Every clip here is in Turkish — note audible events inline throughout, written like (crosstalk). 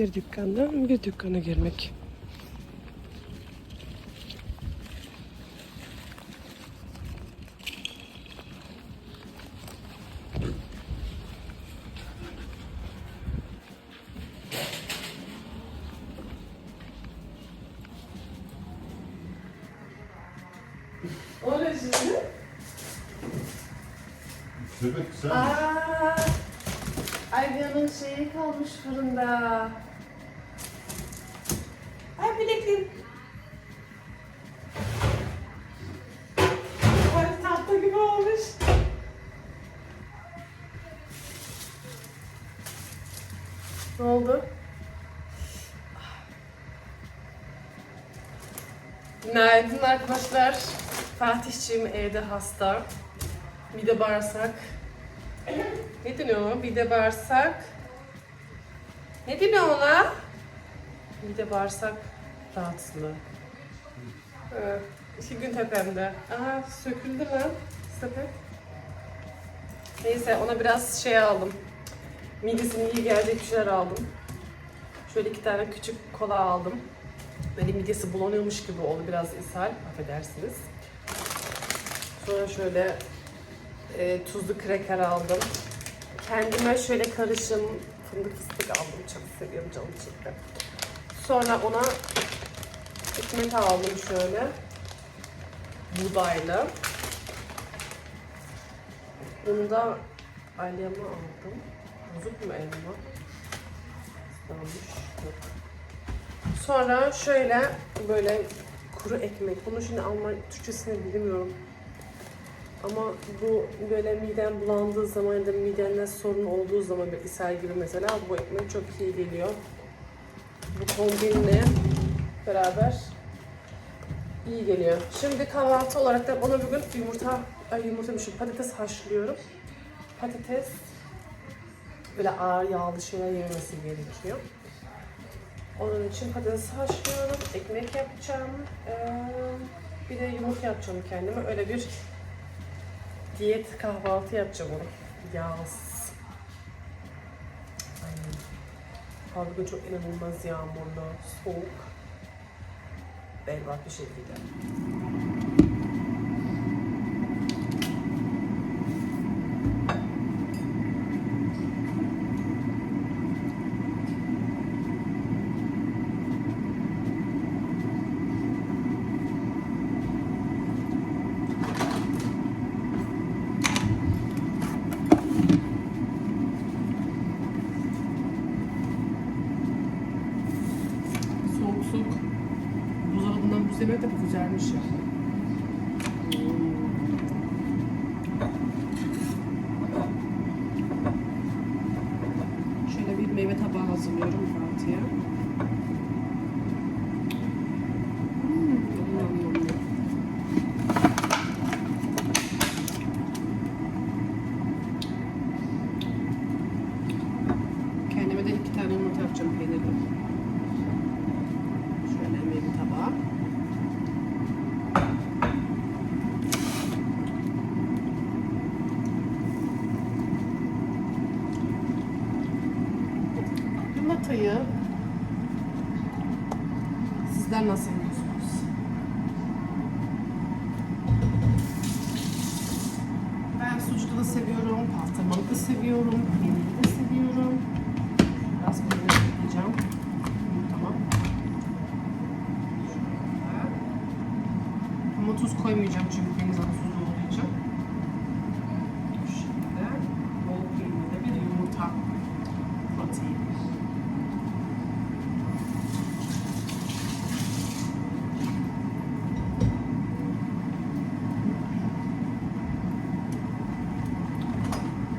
Bir dükkandan bir dükkana girmek. O ne şimdi? Sen Aa, Alya'nın şeyi kalmış fırında. Ay bilekliğim. Ay tahta gibi olmuş. Ne oldu? Günaydın arkadaşlar. Fatihciğim evde hasta. Mide bağırsak. Ne deniyor ona? Mide bağırsak. Ne deniyor ona? Mide bağırsak Ee, iki gün tepemde. Aha söküldü lan sepet. Neyse ona biraz şey aldım. Midesine iyi gelecek bir şeyler aldım. Şöyle iki tane küçük kola aldım. Böyle midesi bulanıyormuş gibi oldu biraz ishal. Affedersiniz. Sonra şöyle e, tuzlu kreker aldım. Kendime şöyle karışım fındık fıstık aldım. Çok seviyorum canım çekti. Sonra ona ekmek aldım şöyle. Buğdaylı. Bunu da alyama aldım. Bozuk mu elma? Islanmış. Yok. Sonra şöyle böyle kuru ekmek. Bunu şimdi Alman Türkçesini bilmiyorum. Ama bu böyle miden bulandığı zaman ya da midende sorun olduğu zaman bir ishal gibi mesela bu ekmek çok iyi geliyor. Bu kombinle beraber iyi geliyor. Şimdi kahvaltı olarak da ona bugün yumurta, ay yumurta şey, patates haşlıyorum. Patates böyle ağır yağlı şeyler yememesi gerekiyor. Onun için patates haşlıyorum, ekmek yapacağım, ee, bir de yumurta yapacağım kendime. Öyle bir diyet kahvaltı yapacağım onu. Yağsız. Aynen. Bugün çok inanılmaz yağmurlu, soğuk. Berbat bir şekilde. bendición. Yumurtayı sizler nasıl yiyorsunuz? Ben sucuklu da seviyorum, pastırmalı da seviyorum, peynirli de seviyorum. Biraz peynir ekleyeceğim. Tamam. Ama tuz koymayacağım çünkü deniz anasız olduğu için. Bu şekilde bol peynirli bir yumurta atayım.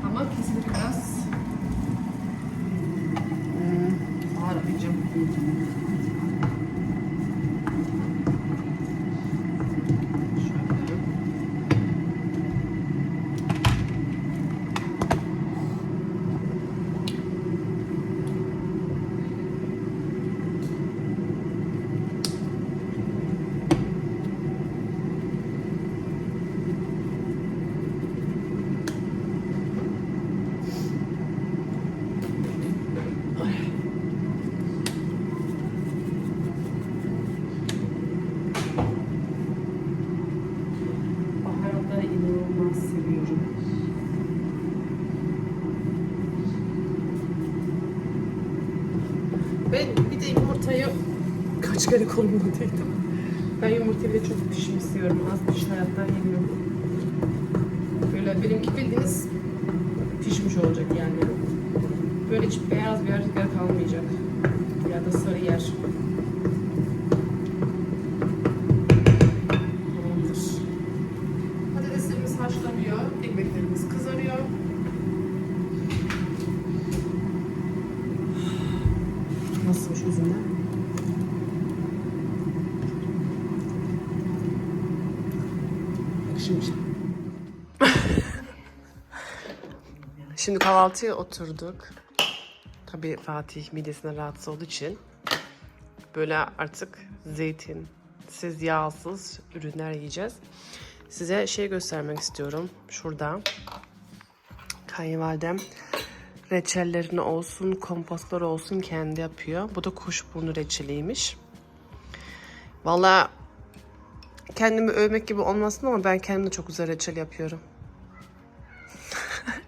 Ama kesinlikle biraz hmm, ağır atacağım. Şöyle. Ben bir de yumurtayı kaç kere konumlandıydım. Ben yumurtayı bile çok pişim istiyorum. Az piş hayatta yemiyorum. Böyle benimki bildiğiniz pişmiş olacak yani. Böyle hiç beyaz bir Şimdi kahvaltıya oturduk. Tabii Fatih midesine rahatsız olduğu için böyle artık zeytinsiz, yağsız ürünler yiyeceğiz. Size şey göstermek istiyorum. Şurada kayınvalidem reçellerini olsun, kompostları olsun kendi yapıyor. Bu da kuşburnu reçeliymiş. Valla kendimi övmek gibi olmasın ama ben kendim de çok güzel reçel yapıyorum.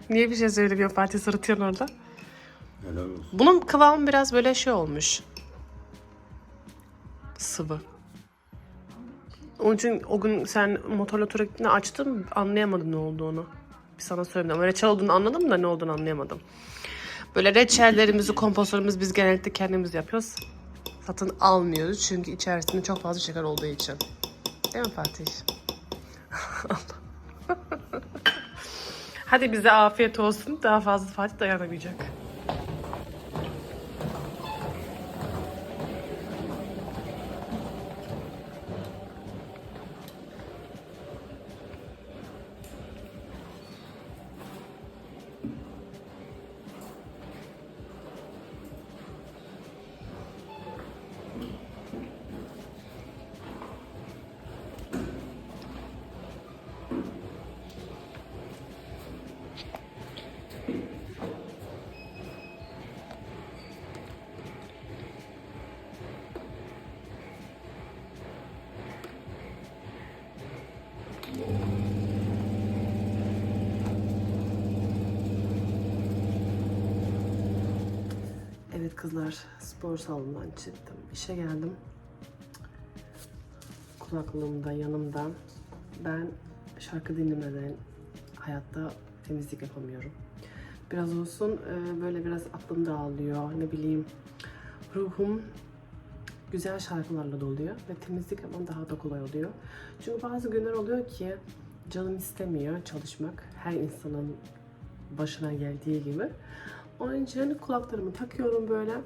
Niye bir şey söylemiyor Fatih sırıtıyorsun orada? Helal olsun. Bunun kıvamı biraz böyle şey olmuş. Sıvı. Onun için o gün sen motorla tura gittiğinde açtım anlayamadım ne olduğunu. Bir sana söyledim ama reçel olduğunu anladım da ne olduğunu anlayamadım. Böyle reçellerimizi, kompostlarımızı biz genellikle kendimiz yapıyoruz. Satın almıyoruz çünkü içerisinde çok fazla şeker olduğu için. Değil mi Fatih? (laughs) Hadi bize afiyet olsun. Daha fazla Fatih dayanamayacak. Evet kızlar spor salonundan çıktım. İşe geldim. Kulaklığımda yanımda. Ben şarkı dinlemeden hayatta temizlik yapamıyorum. Biraz olsun e, böyle biraz aklım dağılıyor. Ne bileyim ruhum güzel şarkılarla doluyor ve temizlik yapmam daha da kolay oluyor. Çünkü bazı günler oluyor ki canım istemiyor çalışmak. Her insanın başına geldiği gibi. Onun için kulaklarımı takıyorum böyle.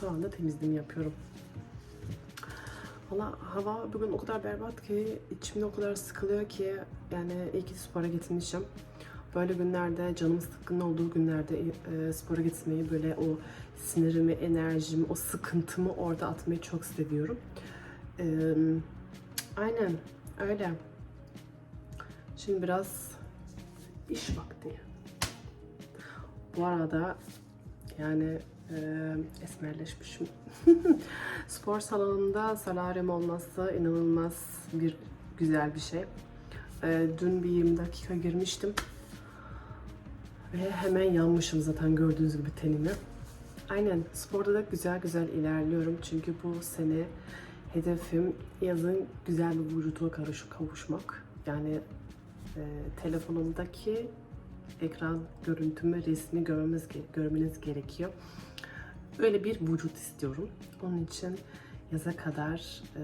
Sonra da temizliğimi yapıyorum. Valla hava bugün o kadar berbat ki içimde o kadar sıkılıyor ki yani iyi ki spora gitmişim. Böyle günlerde canım sıkkın olduğu günlerde e, spora gitmeyi böyle o sinirimi, enerjimi, o sıkıntımı orada atmayı çok seviyorum. E, aynen öyle. Şimdi biraz iş vakti. Bu arada yani e, esmerleşmişim. (laughs) Spor salonunda solaryum olması inanılmaz bir güzel bir şey. E, dün bir 20 dakika girmiştim. Ve hemen yanmışım zaten gördüğünüz gibi tenimi. Aynen sporda da güzel güzel ilerliyorum. Çünkü bu sene hedefim yazın güzel bir vücuda karış kavuşmak. Yani e, telefonumdaki ekran görüntümü, resmi görmemiz, görmeniz gerekiyor. Öyle bir vücut istiyorum. Onun için yaza kadar e,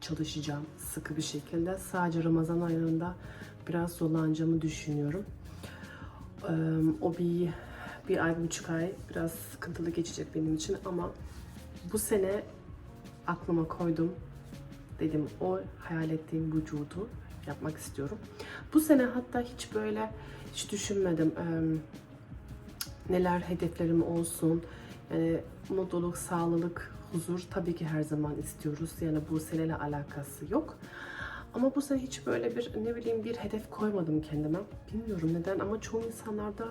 çalışacağım sıkı bir şekilde. Sadece Ramazan ayında biraz zorlanacağımı düşünüyorum. E, o bir bir ay, buçuk ay biraz sıkıntılı geçecek benim için ama bu sene aklıma koydum. Dedim o hayal ettiğim vücudu yapmak istiyorum. Bu sene hatta hiç böyle hiç düşünmedim eee, neler hedeflerim olsun. Yani mutluluk, sağlık, huzur tabii ki her zaman istiyoruz. Yani bu seneyle alakası yok. Ama bu sene hiç böyle bir ne bileyim bir hedef koymadım kendime. Bilmiyorum neden ama çoğu insanlarda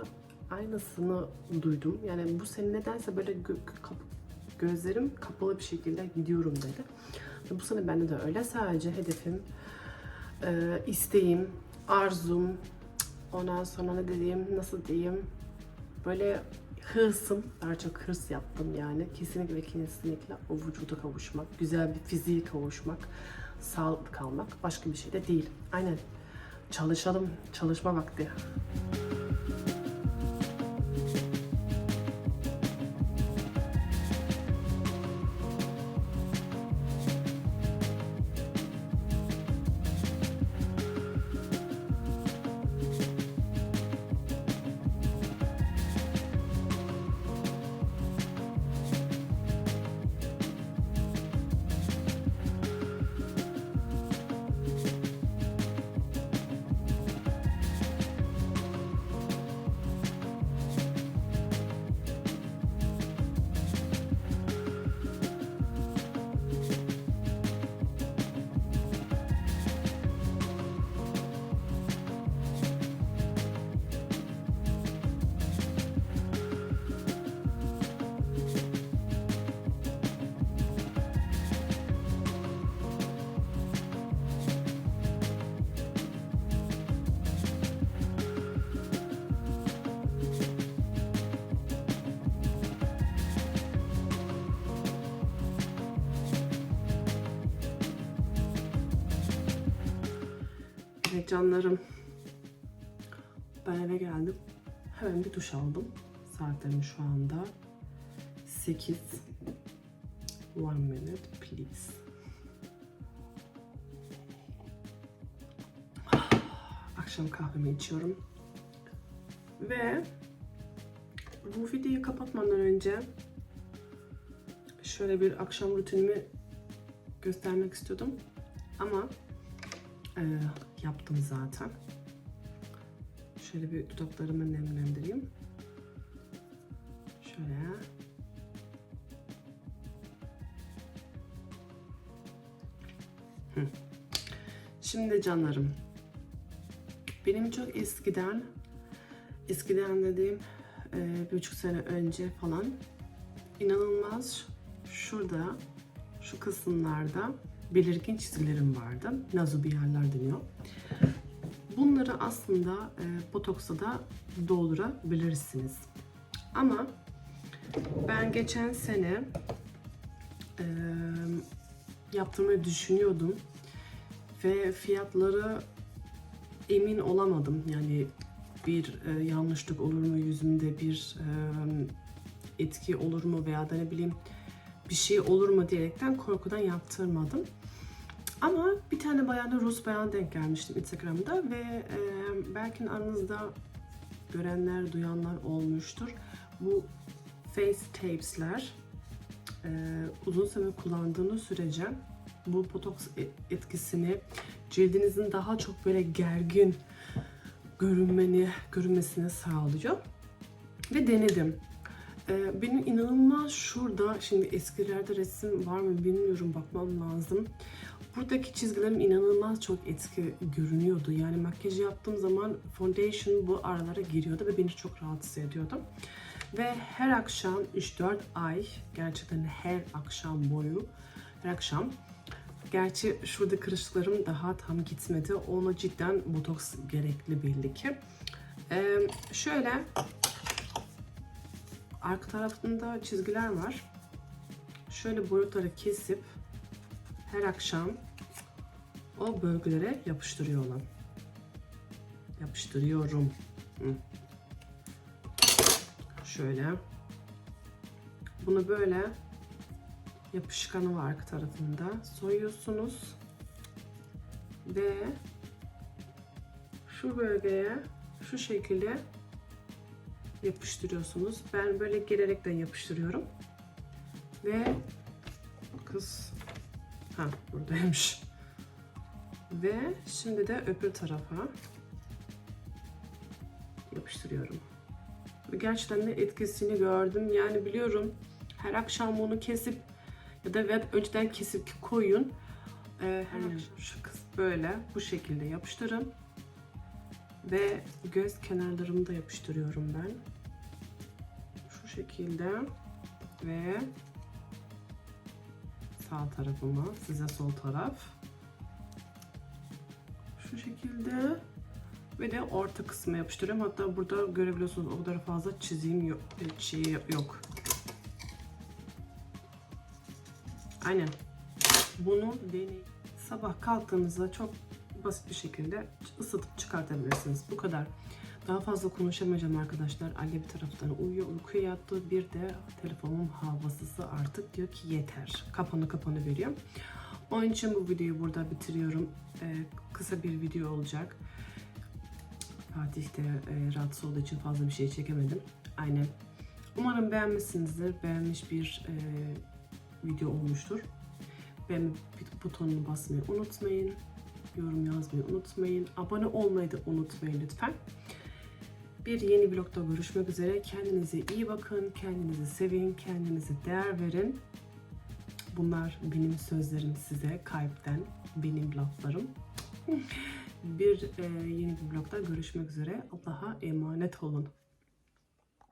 aynısını duydum. Yani bu sene nedense böyle gö- kap- gözlerim kapalı bir şekilde gidiyorum dedi. Bu sene bende de öyle. Sadece hedefim e, isteğim, arzum, ondan sonra ne diyeyim, nasıl diyeyim, böyle hırsım, daha çok hırs yaptım yani. Kesinlikle ve kesinlikle o vücuda kavuşmak, güzel bir fiziğe kavuşmak, sağlıklı kalmak başka bir şey de değil. Aynen. Çalışalım, çalışma vakti. Canlarım. Ben eve geldim. Hemen bir duş aldım. Saatlerim şu anda 8. One minute please. (sighs) Akşam kahvemi içiyorum. Ve bu videoyu kapatmadan önce şöyle bir akşam rutinimi göstermek istiyordum. Ama yaptım zaten. Şöyle bir dudaklarımı nemlendireyim. Şöyle. Şimdi canlarım. Benim çok eskiden, eskiden dediğim e, bir buçuk sene önce falan inanılmaz şurada, şu kısımlarda belirgin çizgilerim vardı. Nazo yerler deniyor. Bunları aslında e, botoksa da doldurabilirsiniz. Ama ben geçen sene e, yaptırmayı düşünüyordum ve fiyatları emin olamadım. Yani bir e, yanlışlık olur mu yüzümde bir e, etki olur mu veya da ne bileyim bir şey olur mu diyerekten korkudan yaptırmadım. Ama bir tane bayana Rus bayan denk gelmiştim Instagram'da ve e, belki aranızda görenler, duyanlar olmuştur. Bu face tapes'ler e, uzun süre kullandığınız sürece bu botoks e, etkisini cildinizin daha çok böyle gergin görünmeni, görünmesini sağlıyor. Ve denedim. Ee, benim inanılmaz şurada, şimdi eskilerde resim var mı bilmiyorum bakmam lazım. Buradaki çizgilerim inanılmaz çok etki görünüyordu. Yani makyaj yaptığım zaman foundation bu aralara giriyordu ve beni çok rahatsız ediyordu. Ve her akşam 3-4 ay gerçekten her akşam boyu her akşam Gerçi şurada kırışıklarım daha tam gitmedi. Ona cidden botoks gerekli belli ki. Ee, şöyle arka tarafında çizgiler var. Şöyle boyutları kesip her akşam o bölgelere yapıştırıyorum. Yapıştırıyorum. Şöyle. Bunu böyle yapışkanı var arka tarafında. Soyuyorsunuz. Ve şu bölgeye şu şekilde yapıştırıyorsunuz. Ben böyle gelerekten yapıştırıyorum. Ve kız ha buradaymış. Ve şimdi de öbür tarafa yapıştırıyorum. Gerçekten de etkisini gördüm. Yani biliyorum her akşam bunu kesip ya da önceden kesip koyun. Ee, her akşam şu kız böyle bu şekilde yapıştırın. Ve göz kenarlarımı da yapıştırıyorum ben. Şekilde ve sağ tarafıma, size sol taraf. Şu şekilde Ve de orta kısma yapıştırıyorum. Hatta burada görebiliyorsunuz o kadar fazla çizim yok. Şey yok. Aynen. Bunu deney. Sabah kalktığınızda çok basit bir şekilde ısıtıp çıkartabilirsiniz. Bu kadar. Daha fazla konuşamayacağım arkadaşlar. Ali bir taraftan uyuyor, uykuya yattı. Bir de telefonun havasısı artık diyor ki yeter. Kapanı kapanı veriyor. Onun için bu videoyu burada bitiriyorum. Ee, kısa bir video olacak. Fatih de e, rahatsız olduğu için fazla bir şey çekemedim. Aynen. Umarım beğenmişsinizdir. Beğenmiş bir e, video olmuştur. Beğen butonunu basmayı unutmayın. Yorum yazmayı unutmayın. Abone olmayı da unutmayın lütfen. Bir yeni vlogda görüşmek üzere. Kendinize iyi bakın. Kendinizi sevin. Kendinize değer verin. Bunlar benim sözlerim size kalpten. Benim laflarım. (laughs) Bir e, yeni bir vlogda görüşmek üzere. Allah'a emanet olun.